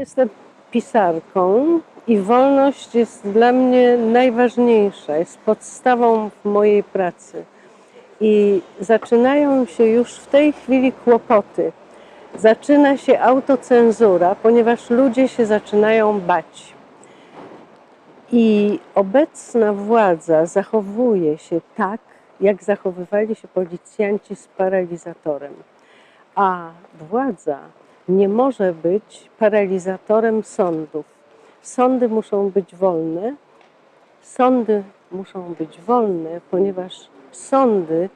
Jestem pisarką i wolność jest dla mnie najważniejsza, jest podstawą mojej pracy. I zaczynają się już w tej chwili kłopoty. Zaczyna się autocenzura, ponieważ ludzie się zaczynają bać. I obecna władza zachowuje się tak, jak zachowywali się policjanci z paralizatorem. A władza nie może być paralizatorem sądów. Sądy muszą być wolne. Sądy muszą być wolne, ponieważ sądy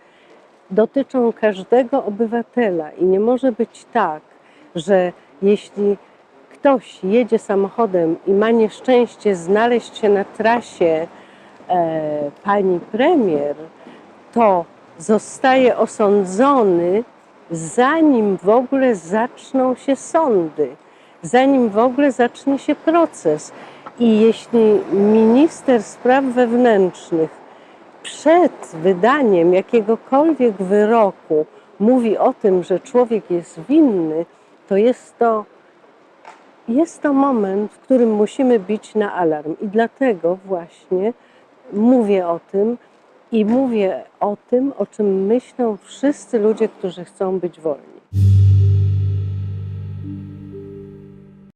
dotyczą każdego obywatela i nie może być tak, że jeśli ktoś jedzie samochodem i ma nieszczęście znaleźć się na trasie e, pani premier, to zostaje osądzony, zanim w ogóle zaczną się sądy, zanim w ogóle zacznie się proces. I jeśli minister spraw wewnętrznych przed wydaniem jakiegokolwiek wyroku mówi o tym, że człowiek jest winny, to jest to, jest to moment, w którym musimy bić na alarm. I dlatego właśnie mówię o tym i mówię o tym, o czym myślą wszyscy ludzie, którzy chcą być wolni.